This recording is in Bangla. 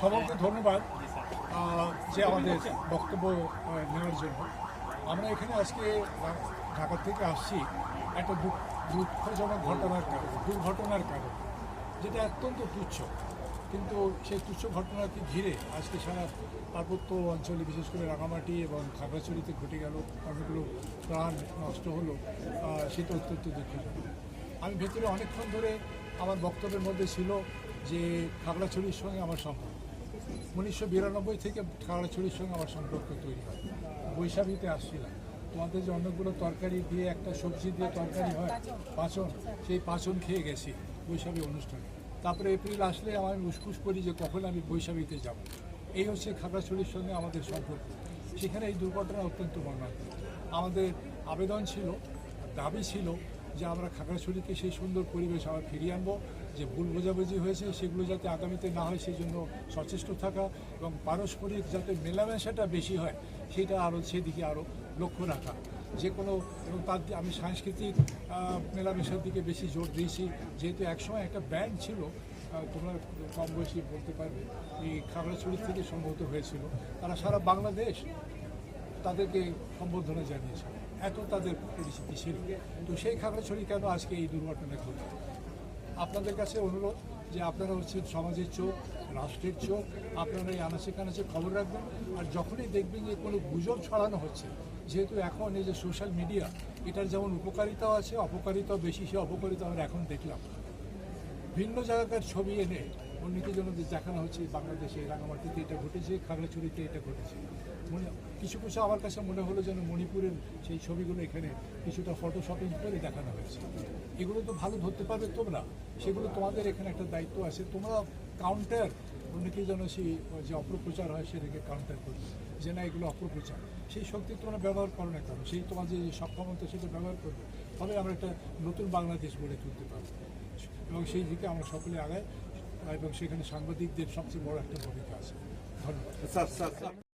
সবাইকে ধন্যবাদ যে আমাদের বক্তব্য নেওয়ার জন্য। আমরা এখানে আজকে ঢাকা থেকে আসছি একটা দুঃখ- দুঃখজনক ঘটনার কারণ, দুর্ঘটনার কারণ, যেটা অত্যন্ত তুচ্ছ। কিন্তু সেই তুচ্ছ ঘটনাকে ঘিরে আজকে সারা পার্বত্য অঞ্চলে, বিশেষ করে রাঙামাটি এবং খাগড়াছড়িতে ঘটে গেল, অনেকগুলো প্রাণ নষ্ট হলো সেটা অত্যন্ত দুঃখজনক। আমি ভেতরে অনেকক্ষণ ধরে আমার বক্তব্যের মধ্যে ছিল যে খাগড়াছড়ির সঙ্গে আমার সম্পর্ক। উনিশশো বিরানব্বই থেকে খাগড়াছড়ির সঙ্গে আমার সম্পর্ক তৈরি হয়। বৈশাখীতে আসছিলাম। তোমাদের যে অনেকগুলো তরকারি দিয়ে একটা সবজি দিয়ে তরকারি হয়, পাচন, সেই পাচন খেয়ে গেছি বৈশাখী অনুষ্ঠানে। তারপরে এপ্রিল আসলে আমার উসকুস করি যে কখন আমি বৈশাখীতে যাব। এই হচ্ছে খাগড়াছড়ির সঙ্গে আমাদের সম্পর্ক। সেখানে এই দুর্ঘটনা অত্যন্ত মর্মান্তিক আমাদের আবেদন ছিল, দাবি ছিল যে আমরা খাগড়াছড়িকে সেই সুন্দর পরিবেশ আবার ফিরিয়ে আনব, যে ভুল বোঝাবুঝি হয়েছে সেগুলো যাতে আগামীতে না হয়, সেই জন্য সচেষ্ট থাকা এবং পারস্পরিক যাতে মেলামেশাটা বেশি হয়, সেটা আরও সেদিকে আরও লক্ষ্য রাখা। যে কোনো, এবং তার আমি সাংস্কৃতিক মেলামেশার দিকে বেশি জোর দিয়েছি। যেহেতু একসময় একটা ব্যান্ড ছিল তোমরা কম বয়সী বলতে পারবে, এই খাগড়াছড়ি থেকে সম্ভবত হয়েছিল। তারা সারা বাংলাদেশ তাদেরকে সম্বোধনা জানিয়েছে। এত তাদের পরিচিতি ছিল তো সেই খাগড়াছড়ি কেন আজকে এই দুর্ঘটনা ঘটে? আপনাদের কাছে অনুরোধ যে আপনারা হচ্ছেন সমাজের চোখ, রাষ্ট্রের চোখ, আপনারা এই আনাচে কানাচে খবর রাখবেন আর যখনই দেখবেন যে কোনো গুজব ছড়ানো হচ্ছে, যেহেতু এখন এই যে সোশ্যাল মিডিয়া এটার যেমন উপকারিতাও আছে, অপকারিতাও বেশি, সে অপকারিতা আমরা এখন দেখলাম। ভিন্ন জায়গাকার ছবি এনে অন্যকে জন্য যে দেখানো হচ্ছে বাংলাদেশে রাঙামাটিতে এটা ঘটেছে, খাগড়াছড়িতে এটা ঘটেছে। মনে কিছু কিছু আমার কাছে মনে হলো যেন মণিপুরের সেই ছবিগুলো এখানে কিছুটা ফটোশপিং করে দেখানো হয়েছে। এগুলো তো ভালো ধরতে পারবে তোমরা। সেগুলো তোমাদের এখানে একটা দায়িত্ব আছে। তোমরা কাউন্টার অনেকেই যেন সেই, যে অপপ্রচার হয় সেটাকে কাউন্টার করি। যে না, এগুলো অপপ্রচার। সেই শক্তি তোমরা ব্যবহার করো না কেন? সেই তোমার যে সক্ষমতা, সেটা ব্যবহার করবে। তবে আমরা একটা নতুন বাংলাদেশ গড়ে তুলতে পারব। এবং সেই দিকে আমরা সকলে আগায় এবং সেখানে সাংবাদিকদের সবচেয়ে বড় একটা ভূমিকা আছে। ধন্যবাদ।